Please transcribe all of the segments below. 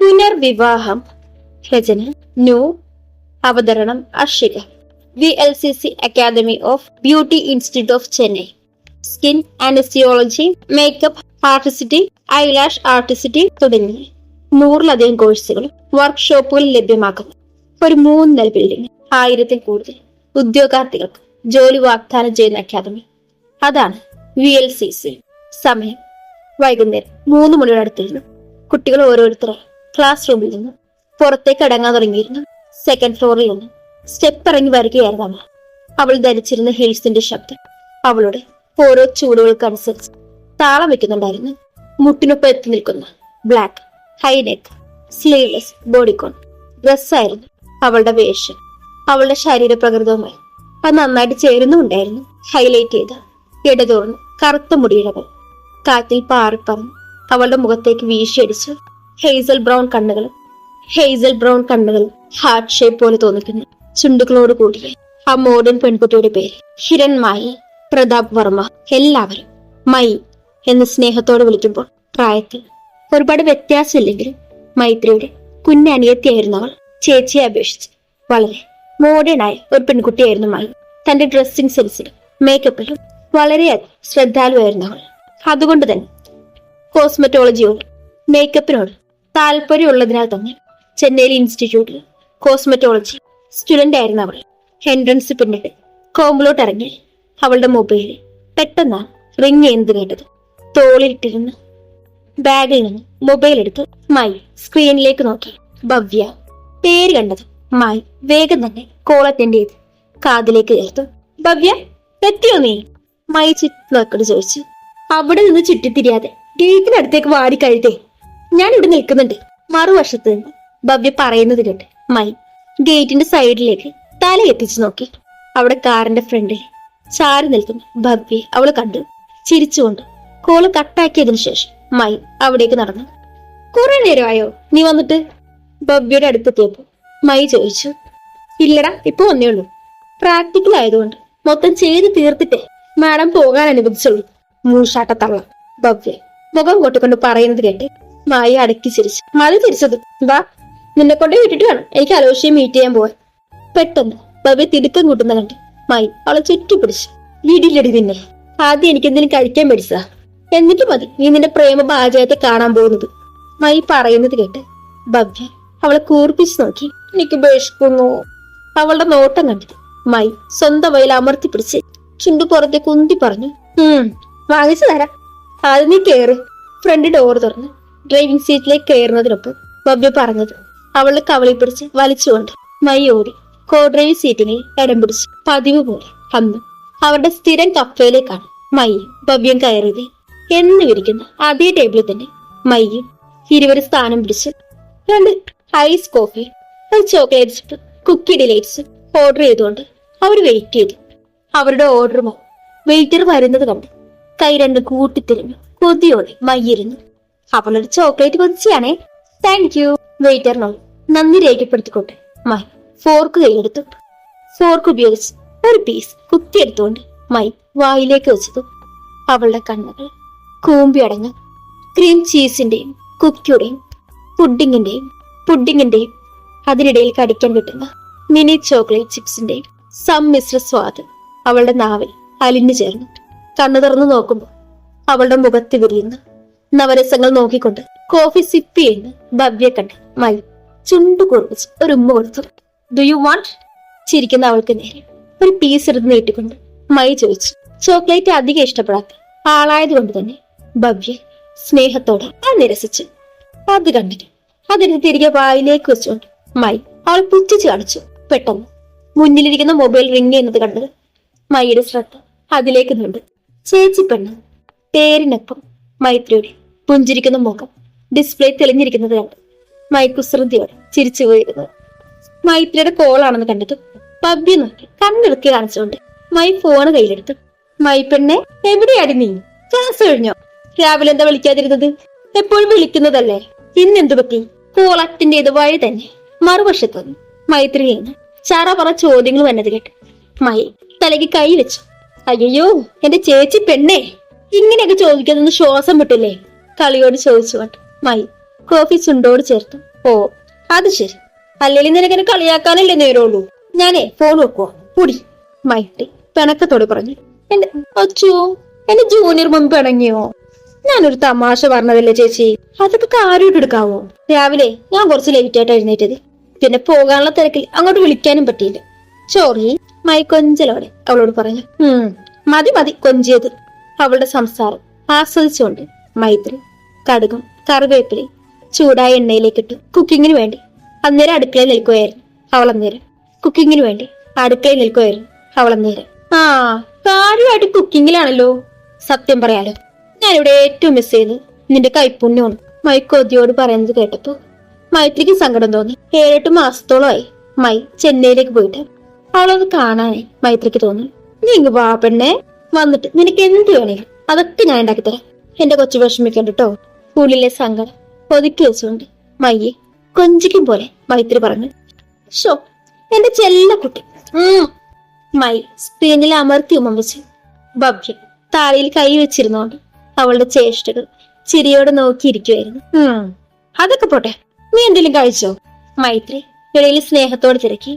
പുനർവിവാഹം. രചന ന്യൂ അവതരണം Arshika. V L C C academy of beauty institute of Chennai skin anaesthesiology makeup artistry eyelash artistry തുടങ്ങി നൂറിലധികം കോഴ്സുകൾ വർക്ക്ഷോപ്പുകൾ ലഭ്യമാക്കുന്നു. ഒരു മൂന്ന് ബിൽഡിംഗ് ആയിരത്തിൽ കൂടുതൽ ഉദ്യോഗാർത്ഥികൾക്ക് ജോലി വാഗ്ദാനം ചെയ്യുന്ന അക്കാദമി അതാണ് വി എൽ സി സി സമയം വൈകുന്നേരം മൂന്ന് മണിയുടെ അടുത്തിരുന്നു കുട്ടികൾ ഓരോരുത്തരായി ക്ലാസ് റൂമിൽ നിന്ന് പുറത്തേക്ക് അടങ്ങാൻ തുടങ്ങിയിരുന്നു. സെക്കൻഡ് ഫ്ലോറിൽ നിന്ന് സ്റ്റെപ്പ് ഇറങ്ങി വരികയായിരുന്നു അമ്മ അവൾ ധരിച്ചിരുന്ന ഹീൽസിന്റെ ശബ്ദം അവളുടെ ഓരോ ചൂടുകൾക്കനുസരിച്ച് താളം വെക്കുന്നുണ്ടായിരുന്നു മുട്ടിനൊപ്പം എത്തി നിൽക്കുന്ന. Black high neck sleeveless bodycon ഡ്രസ്സായിരുന്നു അവളുടെ വേഷം. അവളുടെ ശരീരപ്രകൃതവുമായി അത് നന്നായിട്ട് ചേരുന്നുണ്ടായിരുന്നു ഹൈലൈറ്റ് ചെയ്ത ഇടതോർന്ന് കറുത്ത മുടിയിഴകൾ. കാറ്റിൽ പാറിപ്പറന്ന് അവളുടെ മുഖത്തേക്ക് വീശിയടിച്ചു ഹേസൽ ബ്രൗൺ കണ്ണുകൾ. ഹേസൽ ബ്രൗൺ കണ്ണുകൾ ഹാർട്ട് ഷേപ്പ് പോലെ തോന്നിക്കുന്നു. ചുണ്ടുകളോട് കൂടിയ ആ മോഡേൺ പെൺകുട്ടിയുടെ പേര് ഹിരൺ മായി. പ്രതാപ് വർമ്മ. എല്ലാവരും മൈ എന്ന് സ്നേഹത്തോടെ വിളിക്കുമ്പോൾ പ്രായത്തിൽ ഒരുപാട് വ്യത്യാസമില്ലെങ്കിലും മൈത്രിയുടെ കുഞ്ഞനിയത്തിയായിരുന്നു അവൾ ചേച്ചിയെ അപേക്ഷിച്ച് വളരെ മോഡേൺ ആയ ഒരു പെൺകുട്ടിയായിരുന്നു മൈ. തന്റെ ഡ്രസ്സിംഗ് സെൻസിലും മേക്കപ്പിലും വളരെയധികം ശ്രദ്ധാലുവായിരുന്നു അതുകൊണ്ട് തന്നെ കോസ്മെറ്റോളജിയോട് മേക്കപ്പിനോട് താല്പര്യമുള്ളതിനാൽ തന്നെ ചെന്നൈയിൽ ഇൻസ്റ്റിറ്റ്യൂട്ടിൽ കോസ്മെറ്റോളജി സ്റ്റുഡന്റ് ആയിരുന്നു അവൾ. എൻട്രൻസ് പിന്നിട്ട് കോമ്പിലോട്ട് ഇറങ്ങി അവളുടെ മൊബൈൽ പെട്ടെന്നാണ് റിങ് ചെയ്യുന്നത് കേട്ടത്. തോളിലിട്ടിരുന്ന് ബാഗിൽ നിന്ന് മൊബൈൽ എടുത്ത് മൈ സ്ക്രീനിലേക്ക് നോക്കി. ഭവ്യ പേര് കണ്ടത് മൈ വേഗം തന്നെ കോൾ അറ്റൻഡ് ചെയ്ത് കാതിലേക്ക് ചേർത്തു ഭവ്യ എത്തിയോ നീ? മായി ചിത്രോക്കട് ചോദിച്ചു. അവിടെ നിന്ന് ചുറ്റിത്തിരിയാതെ ഗേറ്റിനടുത്തേക്ക് വാടി കഴുതേ ഞാൻ ഇവിടെ നിൽക്കുന്നുണ്ട്. മറുവശത്ത് ഭവ്യ പറയുന്നത് കേട്ട് മൈ ഗേറ്റിന്റെ സൈഡിലേക്ക് തല എത്തിച്ചു നോക്കി. അവിടെ കാറിന്റെ ഫ്രണ്ടിൽ ചാരി നിൽക്കുന്നു. ഭവ്യെ അവൾ കണ്ടു. ചിരിച്ചുകൊണ്ട് കോൾ കട്ടാക്കിയതിനു ശേഷം മൈ അവിടേക്ക് നടന്നു. കുറെ നേരമായോ? നീ വന്നിട്ട്? ഭവ്യയുടെ അടുത്തെത്തിയപ്പോ മൈ ചോദിച്ചു. ഇല്ലടാ ഇപ്പൊ വന്നേ ഉള്ളൂ. പ്രാക്ടിക്കൽ ആയതുകൊണ്ട് മൊത്തം ചെയ്ത് തീർത്തിട്ടേ മാഡം പോകാൻ അനുവദിച്ചുള്ളൂ. മൂഷാട്ട തള്ള ഭവ്യ മുഖം കൊട്ടിക്കൊണ്ട് പറയുന്നത് കേട്ട് മായ അടക്കി ചിരിച്ചു. മതി തിരിച്ചത്. വാ നിന്നെ കൊണ്ടേ വിട്ടിട്ട് വേണം. എനിക്ക് അലോഷയെ മീറ്റ് ചെയ്യാൻ പോവാൻ. പെട്ടെന്ന് ഭവ്യ തിടുക്കം കൂട്ടുന്ന കണ്ട് മായി അവളെ ചുറ്റി പിടിച്ചു. വീടില്ലടി നിന്നെ. ആദ്യം എനിക്ക് എന്തെങ്കിലും കഴിക്കാൻ മേടിച്ചതാ. എന്നിട്ട് മതി നീ നിന്റെ പ്രേമ പാചകത്തെ കാണാൻ പോകുന്നത്. മായി പറയുന്നത് കേട്ട് ഭവ്യ അവളെ കൂർപ്പിച്ചു നോക്കി. എനിക്ക് വിശക്കുന്നു അവളുടെ നോട്ടം കണ്ടി. മായി സ്വന്തം വയൽ അമർത്തി പിടിച്ച് ചുണ്ടു പുറത്തെ കുന്തി പറഞ്ഞു ഉം വാങ്ങിച്ചു തരാം. ആദ്യം നീ കേറ്. ഫ്രണ്ട് ഡോർ തുറന്ന് ഡ്രൈവിംഗ് സീറ്റിലേക്ക് കയറുന്നതിനൊപ്പം ഭവ്യ പറഞ്ഞത് അവളുടെ കവളി പിടിച്ച് വലിച്ചുകൊണ്ട് മൈ ഓടി കോ ഡ്രൈവ് സീറ്റിനെ ഇടം പിടിച്ച് പതിവ് പോലെ അന്ന് അവരുടെ സ്ഥിരം കഫേയിലേക്കാണ് മൈ ഭവ്യം കയറിയത്. എന്ന് വിരിക്കുന്ന അതേ ടേബിളിൽ തന്നെ മയ്യും ഇരുവരും സ്ഥാനം പിടിച്ച് രണ്ട് ഐസ് കോഫി ഒരു chocolate chip cookie delights order ചെയ്തുകൊണ്ട് അവർ വെയിറ്റ് ചെയ്തു. അവരുടെ ഓർഡറുമോ വെയിറ്റർ വരുന്നത് കണ്ട് കൈ രണ്ട് കൂട്ടിത്തിരിഞ്ഞു കൊതിയോടെ മയ്യിരുന്നു. അവളൊരു ചോക്ലേറ്റ് കൊതിച്ചാണേ താങ്ക് യു വെയിറ്ററിനോട് നന്ദി രേഖപ്പെടുത്തിക്കോട്ടെ. മൈ ഫോർക്ക് കൈയെടുത്തു ഫോർക്ക് ഉപയോഗിച്ച് ഒരു പീസ് കുത്തിയെടുത്തുകൊണ്ട് മൈ വായിലേക്ക് വെച്ചത് അവളുടെ കണ്ണുകൾ കൂമ്പി അടങ്ങ ക്രീം ചീസിന്റെയും കുക്കിയുടെയും പുഡിങ്ങിന്റെയും പുഡിങ്ങിന്റെയും അതിനിടയിൽ കടിക്കാൻ കിട്ടുന്ന മിനി ചോക്ലേറ്റ് ചിപ്സിന്റെയും സമ്മിശ്ര സ്വാദ് അവളുടെ നാവിൽ അലിഞ്ഞു ചേർന്നു. കണ്ണു തുറന്നു നോക്കുമ്പോൾ അവളുടെ മുഖത്ത് വിരിയുന്ന നവരസങ്ങൾ നോക്കിക്കൊണ്ട് കോഫി സിപ്പ് ചെയ്യുന്ന ഭവ്യ കണ്ട് മൈ ചുണ്ടു കുറിച്ച് ഒരു ഉമ്മ കൊടുത്തു ഡു യു വാണ്ട് ചിരിക്കുന്ന അവൾക്ക് നേരെ. ഒരു പീസ് എടുത്ത് നീട്ടിക്കൊണ്ട് മൈ ചോദിച്ചു. ചോക്ലേറ്റ് അധികം ഇഷ്ടപ്പെടാത്ത ആളായതുകൊണ്ട് തന്നെ ഭവ്യ സ്നേഹത്തോടെ ആ നിരസിച്ചു അത് കണ്ടിട്ട് അതിന് തിരികെ വായിലേക്ക് വെച്ചുകൊണ്ട് മൈ അവൾ പുച്ഛിച്ച് കാണിച്ചു. പെട്ടെന്ന് മുന്നിലിരിക്കുന്ന മൊബൈൽ റിംഗ് ചെയ്യുന്നത് കണ്ടത് മൈയുടെ ശ്രദ്ധ അതിലേക്ക് നീണ്ടു. ചേച്ചി പെണ്ണ് പേരിനൊപ്പം മൈത്രിയുടെ പുഞ്ചിരിക്കുന്ന മുഖം ഡിസ്പ്ലേ തെളിഞ്ഞിരിക്കുന്നത് കണ്ട് മൈ കുസൃതിയോടെ ചിരിച്ചു പോയിരുന്നു. മൈത്രിയുടെ കോളാണെന്ന് കണ്ടിട്ട് പബ്ബി നോക്കി കണ്ണെടുക്കി കാണിച്ചുകൊണ്ട് മൈ ഫോണ് കയ്യിലെടുത്തു. മൈ പെണ്ണെ എവിടെയാടി നീ? ക്ലാസ് കഴിഞ്ഞോ? രാവിലെ എന്താ വിളിക്കാതിരുന്നത്? എപ്പോഴും വിളിക്കുന്നതല്ലേ? ഇന്നെന്തു പറ്റി? കോൾ അറ്റൻഡ് ചെയ്ത വഴി തന്നെ മറുവശത്ത് നിന്ന് കഴിഞ്ഞു ചറ പറ ചോദ്യങ്ങൾ വന്നത് കേട്ട് മൈ തലയ്ക്ക് കൈ വെച്ചു. അയ്യോ എന്റെ ചേച്ചി പെണ്ണേ. ഇങ്ങനെയൊക്കെ ചോദിക്കുന്നൊന്ന് ശ്വാസം വിട്ടില്ലേ? കളിയോട് ചോദിച്ചുകൊണ്ട് മൈ കോഫി ചുണ്ടോട് ചേർത്തു. ഓ അത് ശരി. അല്ലെങ്കിൽ നിനക്കിനെ കളിയാക്കാനല്ലേ നേരമുള്ളൂ. ഞാനേ ഫോൺ വെക്കുവോ? കുടി. മൈട്ടി പിണക്കത്തോട് പറഞ്ഞു. എന്റെ അച്ചോ എന്റെ ജൂനിയർ മുമ്പ് പിണങ്ങിയോ ഞാനൊരു തമാശ പറഞ്ഞതല്ലേ ചേച്ചി. അതൊക്കെ കാര്യമായിട്ട് എടുക്കാവോ? രാവിലെ ഞാൻ കുറച്ച് ലേറ്റ് ആയിട്ട് എഴുന്നേറ്റത്. പിന്നെ പോകാനുള്ള തിരക്കിൽ അങ്ങോട്ട് വിളിക്കാനും പറ്റിയില്ല. സോറി മൈ കൊഞ്ചലോടെ അവളോട് പറഞ്ഞു. മതി മതി കൊഞ്ചിയത്. അവളുടെ സംസാരം ആസ്വദിച്ചുകൊണ്ട് മൈത്രി കടുകും കറിവേപ്പിലയും ചൂടായ എണ്ണയിലേക്കിട്ടു കുക്കിങ്ങിന് വേണ്ടി. അന്നേരം അടുക്കളയിൽ നിൽക്കുകയായിരുന്നു അവൾ അന്നേരം കുക്കിങ്ങിന് വേണ്ടി. അടുക്കളയിൽ നിൽക്കുകയായിരുന്നു അവൾ അന്നേരം ആ കാര്യമായിട്ട് കുക്കിങ്ങിലാണല്ലോ സത്യം പറയാലോ. ഞാനിവിടെ ഏറ്റവും മിസ് ചെയ്ത് നിന്റെ കൈപ്പുണ്യമാണ്. മൈ കൊതിയോട് പറയുന്നത് കേട്ടപ്പോ മൈത്രിക്ക് സങ്കടം തോന്നി. ഏഴെട്ട് മാസത്തോളമായി മൈ ചെന്നൈയിലേക്ക് പോയിട്ട്. അവളൊന്ന് കാണാനായി മൈത്രിക്ക് തോന്നി. നീ ഇങ്ങ് വാ പെണ്ണേ. വന്നിട്ട് നിനക്ക് എന്ത് വേണേലും അതൊക്കെ ഞാൻ ഉണ്ടാക്കി തരാം എന്റെ കൊച്ചു വിഷമിക്കണ്ട കേട്ടോ സ്കൂളിലെ സങ്കടം. ഒതുക്കി വെച്ചുകൊണ്ട് മയ്യെ കൊഞ്ചിക്കും പോലെ മൈത്രി പറഞ്ഞു. ഷോ എന്റെ ചെല്ല കുട്ടി. മൈ സ്ക്രീനിൽ അമർത്തി ഉമ്മ വെച്ചു ബബ്യ താളിയിൽ കൈ വെച്ചിരുന്നോണ്ട് അവളുടെ ചേഷ്ടകൾ ചിരിയോടെ നോക്കിയിരിക്കുമായിരുന്നു ഉം. അതൊക്കെ പോട്ടെ നീ എന്തെങ്കിലും കഴിച്ചോ? മൈത്രി ഇടയിൽ സ്നേഹത്തോട് തിരക്കി.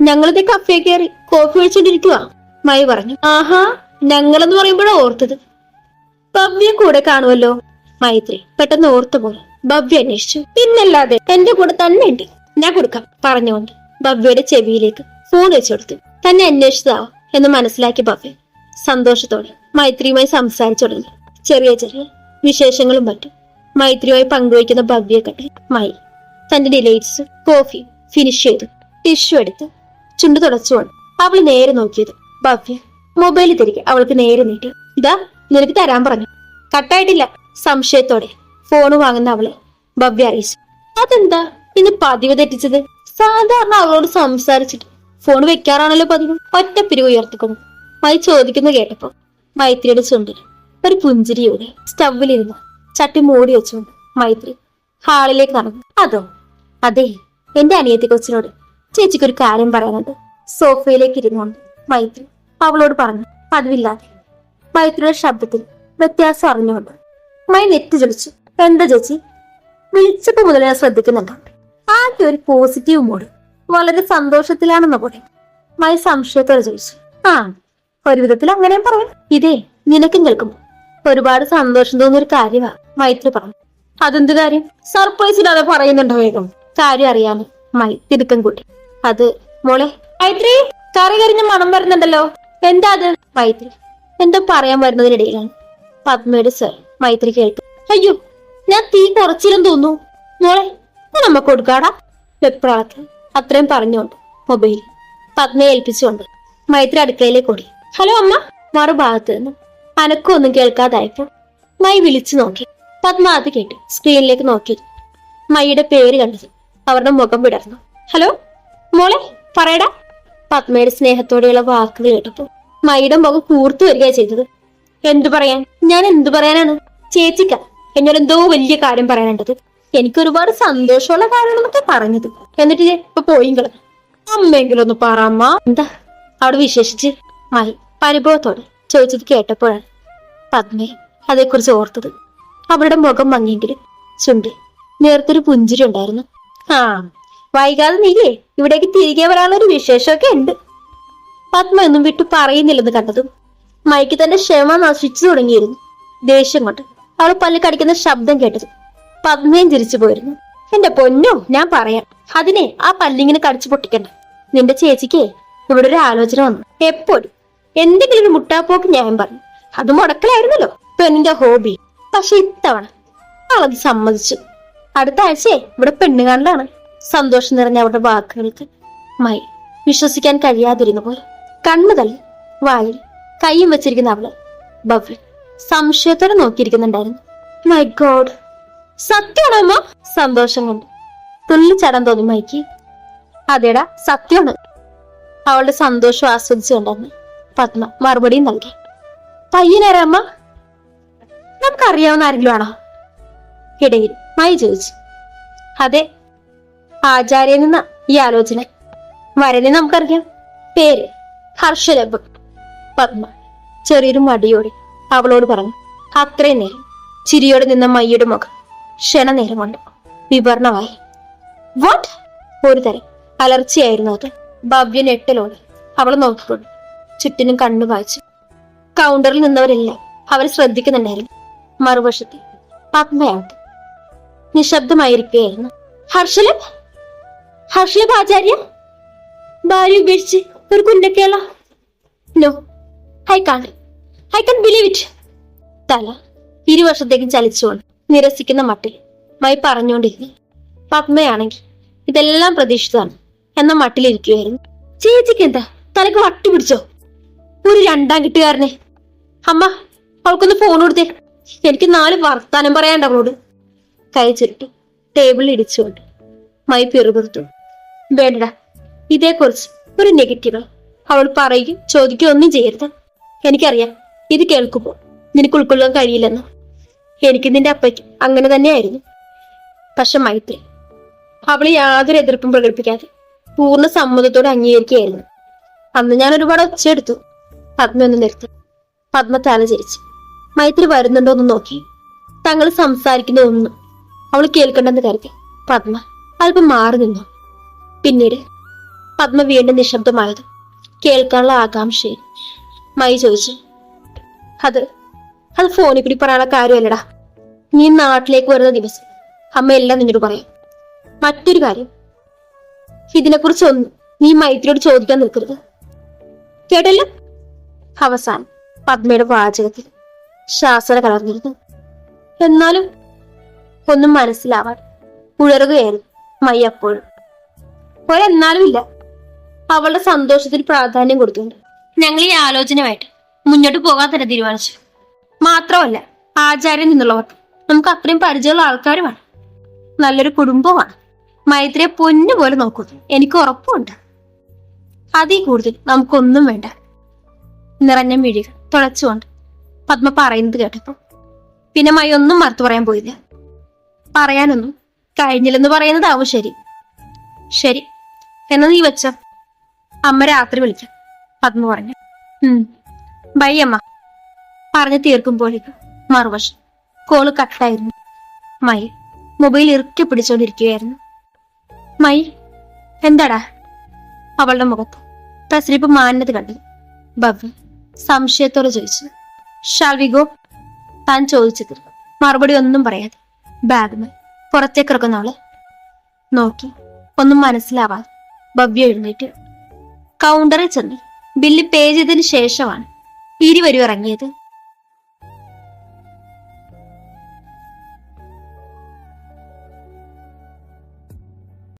ഞങ്ങളിത് കഫേ കയറി കോഫി കഴിച്ചോണ്ടിരിക്കുവാ മൈ പറഞ്ഞു. ആഹാ ഞങ്ങളെന്ന് പറയുമ്പോഴാ ഓർത്തത്. ഭവ്യ കൂടെ കാണുമല്ലോ? മൈത്രി പെട്ടെന്ന് ഓർത്തു പോയി. ഭവ്യ അന്വേഷിച്ചു. പിന്നല്ലാതെ എന്റെ കൂടെ തന്നെ ഉണ്ട്. ഞാൻ കൊടുക്കാം പറഞ്ഞുകൊണ്ട് ഭവ്യയുടെ ചെവിയിലേക്ക് ഫോൺ വെച്ചു കൊടുത്തു. തന്നെ അന്വേഷിച്ചതാവും എന്ന് മനസ്സിലാക്കി ഭവ്യ. സന്തോഷത്തോടെ മൈത്രിയുമായി സംസാരിച്ചു തുടങ്ങി. ചെറിയ ചെറിയ വിശേഷങ്ങളും മറ്റും മൈത്രിയുമായി പങ്കുവയ്ക്കുന്ന ഭവ്യ കണ്ട് മൈ തന്റെ ഡിലൈറ്റ്സ് കോഫി ഫിനിഷ് ചെയ്തു. ടിഷ്യൂ എടുത്ത് ചുണ്ടു തുടച്ചുകൊണ്ട് അവൾ നേരെ നോക്കിയത്. ഭവ്യ മൊബൈൽ തിരികെ അവൾക്ക് നേരെ നീട്ടി. ഇതാ നിനക്ക് തരാൻ പറഞ്ഞു. കട്ടായിട്ടില്ല. സംശയത്തോടെ ഫോൺ വാങ്ങുന്ന അവളെ ഭവ്യ അറിയിച്ചു. അതെന്താ? ഇന്ന് പതിവ് തെറ്റിച്ചത്? സാധാരണ അവളോട് സംസാരിച്ചിട്ട് ഫോൺ വെക്കാറാണല്ലോ പതിവ്. ഒറ്റ പിരിവ് ഉയർത്തിക്കൊണ്ടു മൈ ചോദിക്കുന്നു കേട്ടപ്പോ മൈത്രിയുടെ ചുണ്ടിൽ ഒരു പുഞ്ചിരിയോടെ സ്റ്റവിലിരുന്ന് ചട്ടി മൂടി വെച്ചുകൊണ്ട് മൈത്രി ഹാളിലേക്ക് നടന്നു. അതോ? അതെ എന്റെ അനിയത്തി കൊച്ചിനോട് ചേച്ചിക്ക് ഒരു കാര്യം പറയാനുണ്ട്. സോഫയിലേക്ക് ഇരുന്നുകൊണ്ട് മൈത്രി അവളോട് പറഞ്ഞു പതിവില്ലാതെ മൈത്രിയുടെ ശബ്ദത്തിൽ വ്യത്യാസം അറിഞ്ഞുകൊണ്ട് മൈ നെറ്റ് ചൊലിച്ചു എന്താ ചേച്ചി? വിളിച്ചപ്പോ മുതൽ ഞാൻ ശ്രദ്ധിക്കുന്നുണ്ട്. ആകെ ഒരു പോസിറ്റീവ് മൂഡ് വളരെ സന്തോഷത്തിലാണെന്ന പോലെ. മൈ സംശയത്തോടെ ചോദിച്ചു. ആ ഒരു വിധത്തിൽ അങ്ങനെ പറയാം. ഇതേ നിനക്കും കേൾക്കുമ്പോ ഒരുപാട് സന്തോഷം തോന്നുന്ന ഒരു കാര്യമാ മൈത്രി പറഞ്ഞു. അതെന്ത് കാര്യം? സർപ്രൈസ് ഇല്ലാതെ പറയുന്നുണ്ടോ വേഗം? കാര്യം അറിയാമോ മൈ തിടുക്കം കൂട്ടി. അത് മോളെ. മൈത്രി കറി കരിഞ്ഞ മണം വരുന്നുണ്ടല്ലോ. എന്താ അത്? മൈത്രി. എന്തോ പറയാൻ വരുന്നതിനിടയിലാണ്. പത്മയുടെ സർ മൈത്രി കേൾക്കും അയ്യോ ഞാൻ തീ കുറച്ചില്ലെന്ന് തോന്നുന്നു. മോളെ ഞാൻ അമ്മ കൊടുക്കാടാ. വെപ്രാളത്തിൽ അത്രയും പറഞ്ഞുകൊണ്ട് മൊബൈൽ പത്മയെ ഏൽപ്പിച്ചുകൊണ്ട് മൈത്രി അടുക്കളയിലേക്ക് ഓടി. ഹലോ അമ്മ മറുഭാഗത്ത് നിന്ന് അനക്കൊന്നും കേൾക്കാതായപ്പോ മൈ വിളിച്ചു നോക്കി. പത്മ അത് കേട്ടു. സ്ക്രീനിലേക്ക് നോക്കി. മൈയുടെ പേര് കണ്ടത് അവരുടെ മുഖം വിടർന്നു. ഹലോ മോളെ പറയടാ. പത്മയുടെ സ്നേഹത്തോടെയുള്ള വാക്കുകൾ കേട്ടപ്പോ മൈയുടെ മുഖം കൂർത്തു വരിക ചെയ്തത്. എന്തു പറയാൻ? ഞാൻ എന്തു പറയാനാണ്? ചേച്ചിക്ക എന്നോട് എന്തോ വലിയ കാര്യം പറയാനുണ്ടത്. എനിക്ക് ഒരുപാട് സന്തോഷമുള്ള കാര്യങ്ങളൊക്കെ പറഞ്ഞത്. എന്നിട്ട് ഇപ്പൊ പോയി അമ്മയെങ്കിലും ഒന്ന് പറ അമ്മ. എന്താ? അവിടെ വിശേഷിച്ച്? മായി പരിഭവത്തോടെ ചോദിച്ചത് കേട്ടപ്പോഴാണ് പത്മി അതേക്കുറിച്ച് ഓർത്തത്. അവരുടെ മുഖം മങ്ങിയെങ്കിലും ചുണ്ട്. നേർത്തൊരു പുഞ്ചിരി ഉണ്ടായിരുന്നു. ആ വൈകാതെ നീലേ ഇവിടേക്ക് തിരികെ വരാനുള്ള ഒരു വിശേഷമൊക്കെ ഉണ്ട്. പത്മ ഒന്നും വിട്ടു പറയുന്നില്ലെന്ന് കണ്ടതും മൈക്ക് തന്റെ ക്ഷമ നശിച്ചു തുടങ്ങിയിരുന്നു. ദേഷ്യം കൊണ്ട് അവൾ പല്ല് കടിക്കുന്ന ശബ്ദം കേട്ടത് പത്മയും തിരിച്ചു പോയിരുന്നു. എന്റെ പൊന്നോ ഞാൻ പറയാം. അതിനെ ആ പല്ലിങ്ങനെ കടിച്ചു പൊട്ടിക്കണ്ട. നിന്റെ ചേച്ചിക്ക് ഇവിടെ ഒരു ആലോചന വന്നു. എപ്പോഴും എന്തെങ്കിലും ഒരു മുട്ടാപ്പോക്ക് ഞാൻ പറഞ്ഞു അത് മുടക്കലായിരുന്നല്ലോ. പെണ്ണിന്റെ ഹോബി. പക്ഷെ ഇത്തവണ അവളത് സമ്മതിച്ചു. അടുത്ത ആഴ്ചയെ ഇവിടെ പെണ്ണ് കാണലാണ് സന്തോഷം നിറഞ്ഞ അവരുടെ വാക്കുകൾക്ക് മൈ വിശ്വസിക്കാൻ കഴിയാതിരുന്നു പോലെ. തള്ളി വായിൽ കൈയും വെച്ചിരിക്കുന്ന അവൾ ബബ്ലി സംശയത്തോടെ നോക്കിയിരിക്കുന്നുണ്ടായിരുന്നു. മൈ ഗോഡ് സത്യമാണോ അമ്മ? സന്തോഷം കൊണ്ട്. തുള്ളിച്ചാടാൻ തോന്നി മൈക്ക്. അതേടാ സത്യമാണ്. അവളുടെ സന്തോഷം ആസ്വദിച്ചുകൊണ്ടാണ് പത്മ മറുപടിയും നൽകി. പയ്യനേരാ അമ്മ? നമുക്കറിയാവുന്ന ആരെങ്കിലും ആണോ? ഇടയിൽ മൈ ചോദിച്ചു. അതെ ആചാര്യൻ നിന്ന ഈ ആലോചന. വരനെ നമുക്കറിയാം. പേര്. ഹർഷലഭ് പത്മ ചെറിയൊരു മടിയോടെ അവളോട് പറഞ്ഞു അത്രയും നേരം. ചിരിയോടെ നിന്ന മയ്യുടെ മുഖം ക്ഷണനേരം കൊണ്ട് വിവരണമായി വാട്ട് ഒരു തരം അലർച്ചയായിരുന്നു അത്. ഭവ്യ ഞെട്ടലോട് അവൾ നോക്കിക്കൊണ്ട് ചുറ്റിനും കണ്ണു വായിച്ചു കൗണ്ടറിൽ നിന്നവരെല്ലാം അവരെ ശ്രദ്ധിക്കുന്നുണ്ടായിരുന്നു. മറുവശത്ത് പത്മയാണ് നിശബ്ദമായിരിക്കുകയായിരുന്നു. ഹർഷലം? ഹർഷലം ആചാര്യ? ഭാര്യ ഉപേക്ഷിച്ച് ഒരു കുഞ്ഞൊക്കെയുള്ള no I can I can believe it തല ഇരുവർഷത്തേക്കും ചലിച്ചുകൊണ്ട് നിരസിക്കുന്ന മട്ടിൽ മൈ പറഞ്ഞുകൊണ്ടിരുന്നു പത്മയാണെങ്കിൽ ഇതെല്ലാം പ്രതീക്ഷിച്ചതാണ്. എന്ന മട്ടിലിരിക്കുകയായിരുന്നു ചേച്ചിക്ക് എന്താ? തലക്ക് വട്ടി പിടിച്ചോ? ഒരു രണ്ടാം കിട്ടുകാരനെ. അമ്മ അവൾക്കൊന്ന് ഫോൺ കൊടുത്തേ. എനിക്ക് നാല് വർത്താനം പറയാണ്ട് അവളോട്. കൈ ചുരുട്ടി ടേബിളിൽ ഇടിച്ചുകൊണ്ട് മൈ പിറുപിറുത്തു. വേണ്ടടാ ഇതേക്കുറിച്ച് ഒരു നെഗറ്റീവ്. അവൾ പറയുകയും ചോദിക്കുകയും ഒന്നും ചെയ്യരുത്. എനിക്കറിയാം ഇത് കേൾക്കുമ്പോൾ നിനക്ക് ഉൾക്കൊള്ളാൻ കഴിയില്ലെന്ന്. എനിക്ക് നിന്റെ അപ്പയ്ക്ക് അങ്ങനെ തന്നെയായിരുന്നു. പക്ഷെ മൈത്രി അവൾ യാതൊരു എതിർപ്പും പ്രകടിപ്പിക്കാതെ പൂർണ സമ്മതത്തോടെ അംഗീകരിക്കുകയായിരുന്നു. അന്ന് ഞാൻ ഒരുപാട് ഒച്ചയെടുത്തു. പത്മ ഒന്ന് നിർത്തി. പത്മ തലചരിച്ച് മൈത്രി വരുന്നുണ്ടോ എന്ന് നോക്കി. തങ്ങൾ സംസാരിക്കുന്ന ഒന്നും അവൾ കേൾക്കണ്ടെന്ന് കരുതി. പത്മ അല്പം മാറി നിന്നു. പിന്നീട് പത്മ വീണ്ടും നിശബ്ദമായത്. കേൾക്കാനുള്ള ആകാംക്ഷയിൽ. മൈ ചോദിച്ചു. അത് അത് ഫോണിൽ കൂടി പറയാനുള്ള കാര്യമല്ലടാ. നീ നാട്ടിലേക്ക് വരുന്ന ദിവസം അമ്മ എല്ലാം നിന്നോട് പറയാം. മറ്റൊരു കാര്യം. ഇതിനെക്കുറിച്ച് ഒന്നും നീ മൈത്രിയോട് ചോദിക്കാൻ നിൽക്കരുത്. കേട്ടല്ലോ? അവസാനം പത്മയുടെ വാചകത്തിൽ ശാസന കലർന്നിരുന്നു. എന്നാലും ഒന്നും മനസ്സിലാവാൻ ഉഴറുകയായിരുന്നു മൈ അപ്പോഴും. ഒരെന്നാലും ഇല്ല അവളുടെ സന്തോഷത്തിന് പ്രാധാന്യം കൊടുത്തുണ്ട് ഞങ്ങൾ ഈ ആലോചനയുമായിട്ട് മുന്നോട്ട് പോകാൻ തന്നെ തീരുമാനിച്ചു. മാത്രമല്ല ആചാര്യൻ നിന്നുള്ളവർ നമുക്ക് അത്രയും പരിചയമുള്ള ആൾക്കാരുമാണ്. നല്ലൊരു കുടുംബമാണ്. മൈത്രിയെ പൊന്നു പോലെ നോക്കൂ എനിക്ക് ഉറപ്പുണ്ട്. അതിൽ കൂടുതൽ നമുക്കൊന്നും വേണ്ട. നിറഞ്ഞ മിഴികൾ തുളച്ചുകൊണ്ട് പത്മ പറയുന്നത് കേട്ടപ്പോ പിന്നെ മൈ ഒന്നും മറുത്തു പറയാൻ പോയില്ല. പറയാനൊന്നും കഴിഞ്ഞില്ലെന്ന് പറയുന്നതാവും ശരി. ശരി എന്നാ നീ വെച്ചോ. അമ്മ രാത്രി വിളിക്കാം. പത്മ പറഞ്ഞു. ബൈ അമ്മ. പറഞ്ഞു തീർക്കുമ്പോഴേക്കും മറുവശം. കോൾ കട്ടായിരുന്നു. മൈ മൊബൈൽ ഇറുക്കി പിടിച്ചോണ്ടിരിക്കുകയായിരുന്നു. മൈ എന്താടാ? അവളുടെ മുഖത്ത് തസ്രീപ്പ് മാന്യത കണ്ടു. ഭവ്യ സംശയത്തോടെ ചോദിച്ചു. ഷാൽ വി ഗോ താൻ ചോദിച്ചത്. മറുപടി ഒന്നും പറയാതെ. ബാഗുമായി പുറത്തേക്കിറക്കുന്നവൾ നോക്കി ഒന്നും മനസ്സിലാവാതെ ഭവ്യ എഴുന്നേറ്റ് കൗണ്ടറിൽ ചെന്ന്. ബില്ല് പേ ചെയ്തതിന് ശേഷമാണ്. ഇരുവരും ഇറങ്ങിയത്.